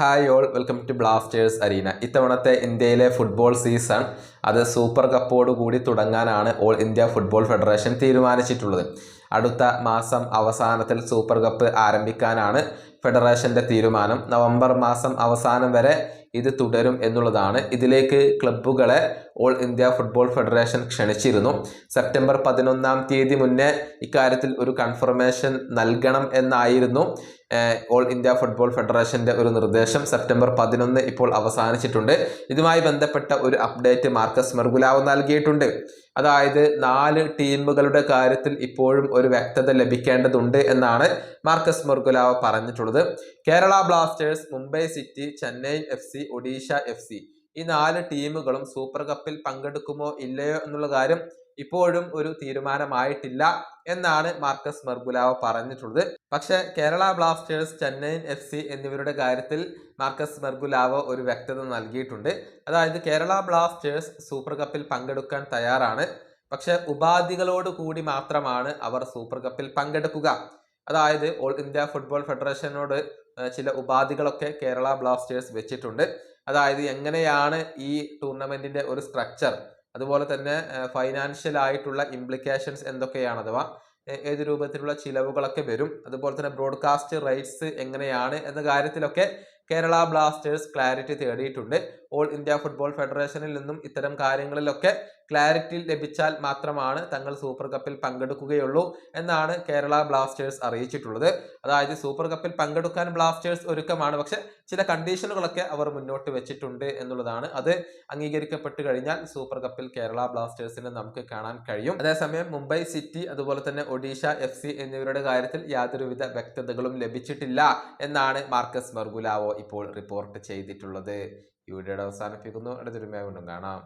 Hi all welcome to Blasters arena. ഇത്തവണത്തെ ഇന്ത്യയിലെ football season അത് സൂപ്പർ കപ്പോട് കൂടി തുടങ്ങാനാണ് ഓൾ ഇന്ത്യ ഫുട്ബോൾ ഫെഡറേഷൻ തീരുമാനിച്ചിട്ടുള്ളത്. അടുത്ത മാസം അവസാനത്തിൽ സൂപ്പർ കപ്പ് ആരംഭിക്കാനാണ് ഫെഡറേഷന്റെ തീരുമാനം. നവംബർ മാസം അവസാനം വരെ ഇത് തുടരും എന്നുള്ളതാണ്. ഇതിലേക്ക് ക്ലബ്ബുകളെ ഓൾ ഇന്ത്യ ഫുട്ബോൾ ഫെഡറേഷൻ ക്ഷണിച്ചിരുന്നു. സെപ്റ്റംബർ പതിനൊന്നാം തീയതി മുന്നേ ഇക്കാര്യത്തിൽ ഒരു കൺഫർമേഷൻ നൽകണം എന്നായിരുന്നു. ഓൾ ഇന്ത്യ ഫുട്ബോൾ ഫെഡറേഷന്റെ ഒരു നിർദ്ദേശം സെപ്റ്റംബർ പതിനൊന്ന് ഇപ്പോൾ അവസാനിച്ചിട്ടുണ്ട്. ഇതുമായി ബന്ധപ്പെട്ട ഒരു അപ്ഡേറ്റ് മാർക്കസ് മെർഗുലാവ് നൽകിയിട്ടുണ്ട്. അതായത് നാല് ടീമുകളുടെ കാര്യത്തിൽ ഇപ്പോഴും ഒരു വ്യക്തത ലഭിക്കേണ്ടതുണ്ട് എന്നാണ് മാർക്കസ് മെർഗുലാവ് പറഞ്ഞിട്ടുള്ളത്. Kerala Blasters Mumbai City Chennai F Odisha F ഈ നാല് ടീമുകളും സൂപ്പർ കപ്പിൽ പങ്കെടുക്കുമോ ഇല്ലയോ എന്നുള്ള കാര്യം ഇപ്പോഴും ഒരു തീരുമാനമായിട്ടില്ല എന്നാണ് മാർക്കസ് മെർഗുലാവ പറഞ്ഞിട്ടുള്ളത്. പക്ഷെ Kerala Blasters Chennai F C എന്നിവരുടെ കാര്യത്തിൽ മാർക്കസ് മെർഗുലാവ ഒരു വ്യക്തത നൽകിയിട്ടുണ്ട്. അതായത് കേരള ബ്ലാസ്റ്റേഴ്സ് സൂപ്പർ കപ്പിൽ പങ്കെടുക്കാൻ തയ്യാറാണ്. പക്ഷെ ഉപാധികളോട് കൂടി മാത്രമാണ് അവർ സൂപ്പർ കപ്പിൽ പങ്കെടുക്കുക. അതായത് ഓൾ ഇന്ത്യ ഫുട്ബോൾ ഫെഡറേഷനോട് ചില ഉപാധികളൊക്കെ കേരള ബ്ലാസ്റ്റേഴ്സ് വെച്ചിട്ടുണ്ട്. അതായത് എങ്ങനെയാണ് ഈ ടൂർണമെന്റിന്റെ ഒരു സ്ട്രക്ചർ അതുപോലെ തന്നെ ഫൈനാൻഷ്യൽ ആയിട്ടുള്ള ഇംപ്ലിക്കേഷൻസ് എന്തൊക്കെയാണ് അഥവാ ഏത് രൂപത്തിലുള്ള ചിലവുകളൊക്കെ വരും? അതുപോലെ തന്നെ ബ്രോഡ്കാസ്റ്റ് റൈറ്റ്സ് എങ്ങനെയാണ് എന്ന കാര്യത്തിലൊക്കെ കേരള ബ്ലാസ്റ്റേഴ്സ് ക്ലാരിറ്റി തേടിയിട്ടുണ്ട്. ഓൾ ഇന്ത്യ ഫുട്ബോൾ ഫെഡറേഷനിൽ നിന്നും ഇത്തരം കാര്യങ്ങളിലൊക്കെ ക്ലാരിറ്റി ലഭിച്ചാൽ മാത്രമാണ് തങ്ങൾ സൂപ്പർ കപ്പിൽ പങ്കെടുക്കുകയുള്ളൂ എന്നാണ് കേരള ബ്ലാസ്റ്റേഴ്സ് അറിയിച്ചിട്ടുള്ളത്. അതായത് സൂപ്പർ കപ്പിൽ പങ്കെടുക്കാൻ ബ്ലാസ്റ്റേഴ്സ് ഒരുക്കമാണ്. പക്ഷെ ചില കണ്ടീഷനുകളൊക്കെ അവർ മുന്നോട്ട് വെച്ചിട്ടുണ്ട് എന്നുള്ളതാണ്. അത് അംഗീകരിക്കപ്പെട്ട് കഴിഞ്ഞാൽ സൂപ്പർ കപ്പിൽ കേരള ബ്ലാസ്റ്റേഴ്സിനെ നമുക്ക് കാണാൻ കഴിയും. അതേസമയം മുംബൈ സിറ്റി അതുപോലെ തന്നെ ഒഡീഷ എഫ് എന്നിവരുടെ കാര്യത്തിൽ യാതൊരുവിധ വ്യക്തതകളും ലഭിച്ചിട്ടില്ല എന്നാണ് മാർക്കസ് മർഗുലാവോ ഇപ്പോൾ റിപ്പോർട്ട് ചെയ്തിട്ടുള്ളത്. ഈ വീഡിയോയുടെ അവസാനിപ്പിക്കുന്നു. അടുത്തൊരുമയായി വീണ്ടും കാണാം.